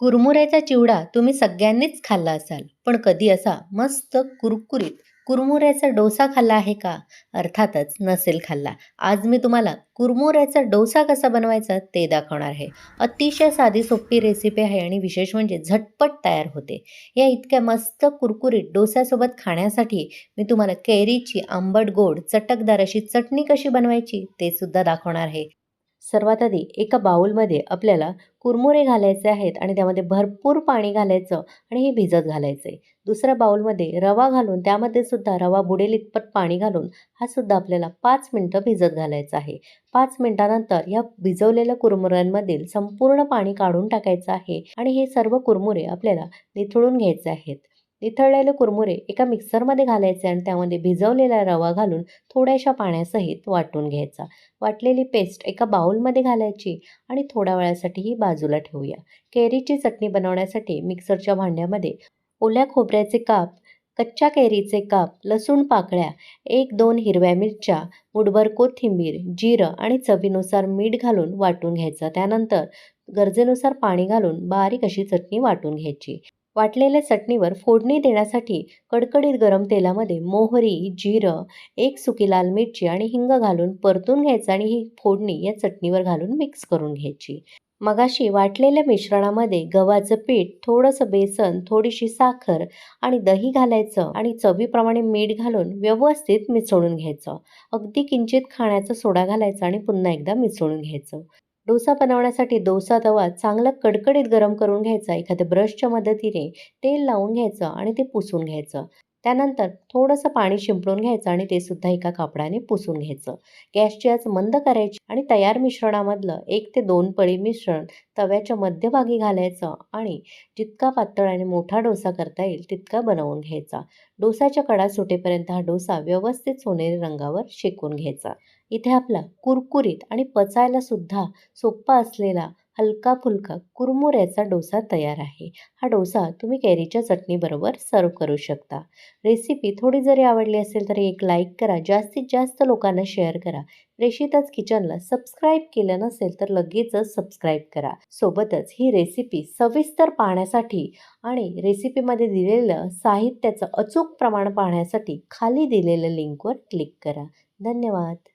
कुरमुऱ्याचा चिवडा तुम्ही सगळ्यांनीच खाल्ला असाल. पण कधी असा मस्त कुरकुरीत कुरमुऱ्याचा डोसा खाल्ला आहे का? अर्थातच नसेल खाल्ला. आज मी तुम्हाला कुरमुऱ्याचा डोसा कसा बनवायचा ते दाखवणार आहे. अतिशय साधी सोपी रेसिपी आहे आणि विशेष म्हणजे झटपट तयार होते. या इतक्या मस्त कुरकुरीत डोस्यासोबत खाण्यासाठी मी तुम्हाला कैरीची आंबट गोड चटकदार अशी चटणी कशी बनवायची ते सुद्धा दाखवणार आहे. सर्वात आधी एका बाउलमध्ये आपल्याला कुरमुरे घालायचे आहेत आणि त्यामध्ये भरपूर पाणी घालायचं आणि हे भिजत घालायचं आहे दुसऱ्या बाउलमध्ये रवा घालून त्यामध्ये सुद्धा रवा बुडेल इतपत पाणी घालून हा सुद्धा आपल्याला पाच मिनटं भिजत घालायचा आहे. पाच मिनटानंतर या भिजवलेल्या कुरमुऱ्यांमधील संपूर्ण पाणी काढून टाकायचं आहे आणि हे सर्व कुरमुरे आपल्याला निथळून घ्यायचे आहेत. निथळलेले कुरमुरे एका मिक्सरमध्ये घालायचे आणि त्यामध्ये भिजवलेला रवा घालून थोड्याशा पाण्यासहित वाटून घ्यायचा. वाटलेली पेस्ट एका बाउलमध्ये घालायची आणि थोड्या वेळासाठी ही बाजूला ठेवूया. कैरीची चटणी बनवण्यासाठी मिक्सरच्या भांड्यामध्ये ओल्या खोबऱ्याचे काप कच्च्या कैरीचे काप लसूण पाकळ्या एक दोन हिरव्या मिरच्या मुठभर कोथिंबीर जिरं आणि चवीनुसार मीठ घालून वाटून घ्यायचं. त्यानंतर गरजेनुसार पाणी घालून बारीक अशी चटणी वाटून घ्यायची. वाटलेल्या चटणीवर फोडणी देण्यासाठी कडकडीत गरम तेलामध्ये मोहरी जिरं एक सुकी लाल मिरची आणि हिंग घालून परतून घ्यायचं आणि ही फोडणी या चटणीवर घालून मिक्स करून घ्यायची. मगाशी वाटलेल्या मिश्रणामध्ये गव्हाचं पीठ थोडंसं बेसन थोडीशी साखर आणि दही घालायचं आणि चवीप्रमाणे मीठ घालून व्यवस्थित मिसळून घ्यायचं. अगदी किंचित खाण्याचा सोडा घालायचा आणि पुन्हा एकदा मिसळून घ्यायचं. डोसा बनवण्यासाठी डोसा तवा चांगला कडकडीत गरम करून घ्यायचा. एखाद्या ब्रशच्या मदतीने तेल लावून घ्यायचं आणि ते पुसून घ्यायचं. त्यानंतर थोडंसं पाणी शिंपडून घ्यायचं आणि ते सुद्धा एका कापडाने पुसून घ्यायचं. गॅसची आच मंद करायची आणि तयार मिश्रणामधलं एक ते दोन पळी मिश्रण तव्याच्या मध्यभागी घालायचं आणि जितका पातळ आणि मोठा डोसा करता येईल तितका बनवून घ्यायचा. डोसाच्या कडा सुटेपर्यंत हा डोसा व्यवस्थित सोनेरी रंगावर शेकून घ्यायचा. इथे आपला कुरकुरीत आणि पचायला सुद्धा सोपा असलेला हलका फुलका कुरमुऱ्याचा डोसा तयार आहे. हा डोसा तुम्ही कैरीच्या चटणीबरोबर सर्व करू शकता. रेसिपी थोडी जरी आवडली असेल तर एक लाईक करा जास्तीत जास्त लोकांना शेअर करा. रेशिताच किचनला सबस्क्राईब केलं नसेल तर लगेचच सबस्क्राईब करा. सोबतच ही रेसिपी सविस्तर पाहण्यासाठी आणि रेसिपीमध्ये दिलेलं साहित्याचं अचूक प्रमाण पाहण्यासाठी खाली दिलेल्या लिंकवर क्लिक करा. धन्यवाद.